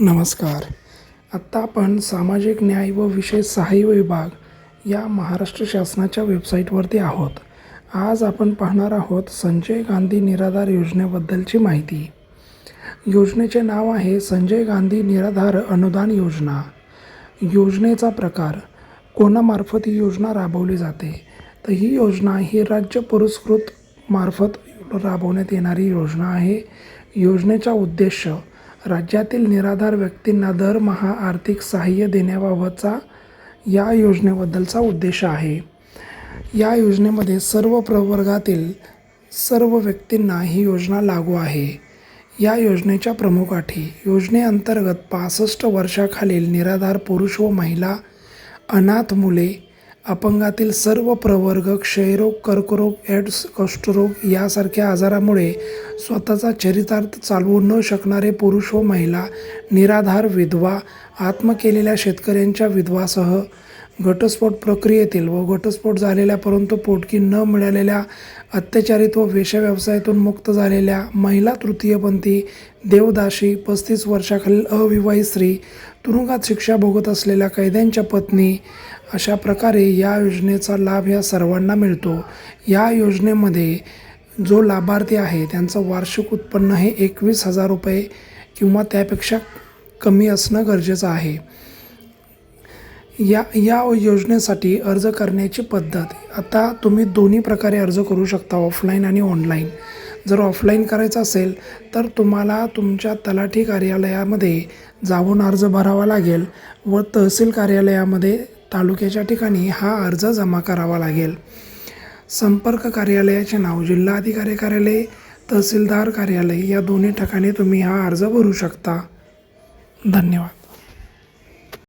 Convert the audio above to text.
नमस्कार. आत्ता आपण सामाजिक न्याय व विशेष सहाय्य विभाग या महाराष्ट्र शासनाच्या वेबसाईटवरती आहोत. आज आपण पाहणार आहोत संजय गांधी निराधार योजनेबद्दलची माहिती. योजनेचे नाव आहे संजय गांधी निराधार अनुदान योजना. योजनेचा प्रकार कोणामार्फत ही योजना राबवली जाते? तर ही योजना ही राज्य पुरस्कृत मार्फत राबवण्यात येणारी योजना आहे. योजनेचा उद्देश राज्यातील निराधार व्यक्तींना दरमहा आर्थिक सहाय्य देण्याबाबतचा या योजनेबद्दलचा उद्देश आहे. या योजनेमध्ये सर्व प्रवर्गातील सर्व व्यक्तींना ही योजना लागू आहे. या योजनेच्या प्रमुख अटी योजनेअंतर्गत पासष्ट वर्षाखालील निराधार पुरुष व महिला अनाथ मुले अपंगातील सर्व प्रवर्ग क्षयरोग कर्करोग एड्स कुष्ठरोग यासारख्या आजारामुळे स्वतःचा चरितार्थ चालवू न शकणारे पुरुष व महिला निराधार विधवा आत्म केलेल्या शेतकऱ्यांच्या विधवासह घटस्फोट प्रक्रियेतील व घटस्फोट झालेल्या परंतु पोटकी न मिळालेल्या अत्याचारित व वेशव्यवसायातून मुक्त झालेल्या महिला तृतीयपंथी देवदाशी पस्तीस वर्षाखालील अविवाहित स्त्री तुरुंगात शिक्षा भोगत असलेल्या कैद्यांच्या पत्नी अशा प्रकारे या योजनेचा लाभ या सर्वांना मिळतो. या योजनेमध्ये जो लाभार्थी आहे त्यांचं वार्षिक उत्पन्न हे एकवीस हजार रुपये किंवा त्यापेक्षा कमी असणं गरजेचं आहे. या या योजनेसाठी अर्ज करण्याची पद्धत. आता तुम्ही दोन्ही प्रकारे अर्ज करू शकता ऑफलाईन आणि ऑनलाईन जर ऑफलाईन करायचं असेल तर तुम्हाला तुमच्या तलाठी कार्यालयामध्ये जाऊन अर्ज भरावा लागेल व तहसील कार्यालयामध्ये तालुक्याच्या ठिकाणी हा अर्ज जमा करावा लागेल. संपर्क कार्यालयाचे नाव जिल्हाधिकारी कार्यालय तहसीलदार कार्यालय या दोन्ही ठिकाणी तुम्ही हा अर्ज भरू शकता. धन्यवाद.